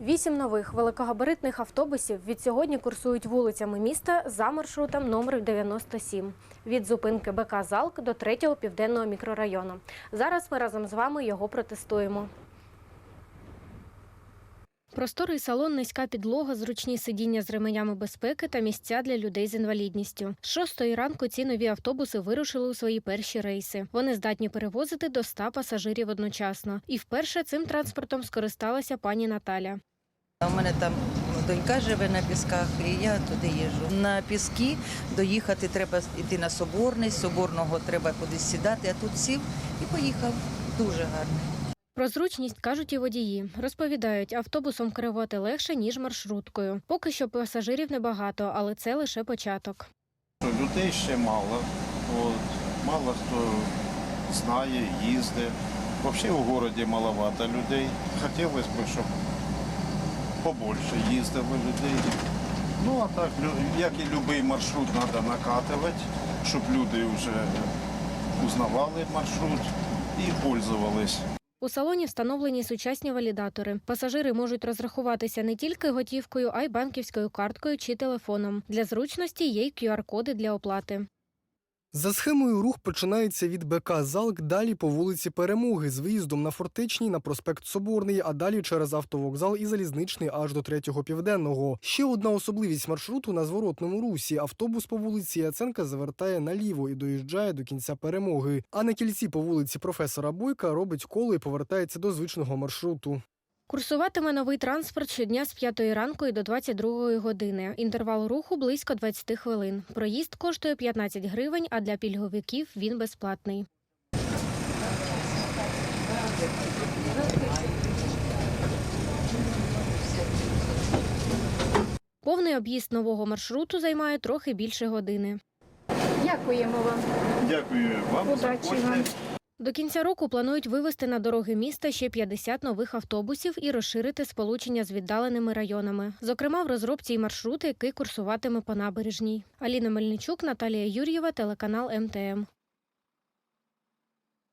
Вісім нових великогабаритних автобусів від сьогодні курсують вулицями міста за маршрутом номер 97 від зупинки БК «Залк» до 3-го південного мікрорайону. Зараз ми разом з вами його протестуємо. Просторий салон, низька підлога, зручні сидіння з ременями безпеки та місця для людей з інвалідністю. Шостої ранку ці нові автобуси вирушили у свої перші рейси. Вони здатні перевозити до 100 пасажирів одночасно. І вперше цим транспортом скористалася пані Наталя. У мене там донька живе на пісках, і я туди їжджу. На піски доїхати треба йти на Соборний, Соборного треба кудись сідати, а тут сів і поїхав. Дуже гарно. Про зручність кажуть і водії. Розповідають, автобусом керувати легше, ніж маршруткою. Поки що пасажирів небагато, але це лише початок. Людей ще мало. От, мало хто знає, їздить. Взагалі у місті маловато людей. Хотілося б, щоб побольше їздило людей. Ну а так, як і будь-який маршрут, треба накатувати, щоб люди вже узнавали маршрут і пользувались. У салоні встановлені сучасні валідатори. Пасажири можуть розрахуватися не тільки готівкою, а й банківською карткою чи телефоном. Для зручності є й QR-коди для оплати. За схемою рух починається від БК Залк, далі по вулиці Перемоги з виїздом на Фортечній на проспект Соборний, а далі через автовокзал і залізничний аж до третього південного. Ще одна особливість маршруту на зворотному русі. Автобус по вулиці Яценка завертає наліво і доїжджає до кінця перемоги. А на кільці по вулиці професора Бойка робить коло і повертається до звичного маршруту. Курсуватиме новий транспорт щодня з 5 ранку і до 22 години. Інтервал руху близько 20 хвилин. Проїзд коштує 15 гривень, а для пільговиків він безплатний. Повний об'їзд нового маршруту займає трохи більше години. Дякуємо вам. Дякую вам. Удачі вам. До кінця року планують вивести на дороги міста ще 50 нових автобусів і розширити сполучення з віддаленими районами. Зокрема, в розробці й маршрути, який курсуватиме по набережній. Аліна Мельничук, Наталія Юр'єва, телеканал МТМ.